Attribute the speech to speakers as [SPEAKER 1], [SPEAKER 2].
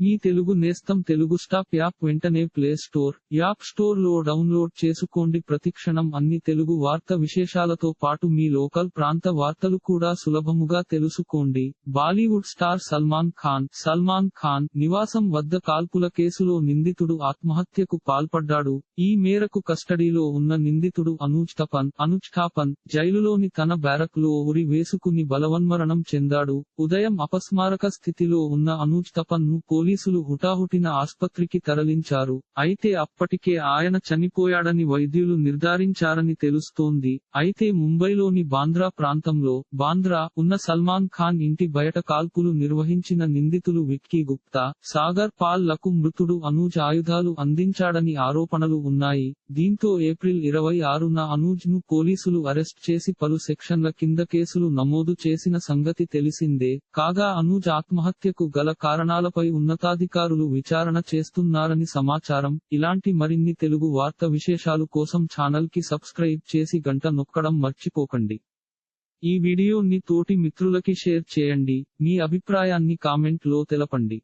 [SPEAKER 1] మీ తెలుగు నేస్తం Telugu stop app వెంటనే play store app స్టోర్లో డౌన్లోడ్ చేసుకోండి. ప్రతిక్షణం అన్ని తెలుగు వార్త విశేషాలతో పాటు మీ లోకల్ ప్రాంత వార్తలు కూడా సులభముగా తెలుసుకోండి. బాలీవుడ్ స్టార్ సల్మాన్ ఖాన్ సల్మాన్ ఖాన్ నివాసం వద్ద కాల్పుల కేసులో నిందితుడు ఆత్మహత్యకు పాల్పడ్డాడు. ఈ మేరకు కస్టడీలో ఉన్న నిందితుడు అనూజ్ తపన్ అనుజ్ ఠాపన్ జైలులోని తన బ్యారక్లో ఉరి వేసుకుని బలవన్మరణం చెందాడు. ఉదయం అపస్మారక స్థితిలో ఉన్న అనూజ్ తపన్ను పోలీసులు హుటాహుటిన ఆస్పత్రికి తరలించారు. అయితే అప్పటికే ఆయన చనిపోయాడని వైద్యులు నిర్ధారించారని తెలుస్తోంది. అయితే ముంబైలోని బాంద్రా ప్రాంతంలో బాంద్రా ఉన్న సల్మాన్ ఖాన్ ఇంటి బయట కాల్పులు నిర్వహించిన నిందితులు విక్కీ గుప్తా సాగర్ పాల్లకు మృతుడు అనూజ్ ఆయుధాలు అందించాడని ఆరోపణలు ఉన్నాయి. దీంతో ఏప్రిల్ ఇరవై ఆరున అనూజ్ను పోలీసులు అరెస్ట్ చేసి పలు సెక్షన్ల కింద కేసులు నమోదు చేసిన సంగతి తెలిసిందే. కాగా అనూజ్ ఆత్మహత్యకు గల కారణాలపై ఉన్నత ఉన్నతాధికారులు విచారణ చేస్తున్నారని సమాచారం. ఇలాంటి మరిన్ని తెలుగు వార్త విశేషాలు కోసం ఛానల్కి సబ్స్క్రైబ్ చేసి గంట నొక్కడం మర్చిపోకండి. ఈ వీడియోని తోటి మిత్రులకి షేర్ చేయండి. మీ అభిప్రాయాన్ని కామెంట్లో తెలపండి.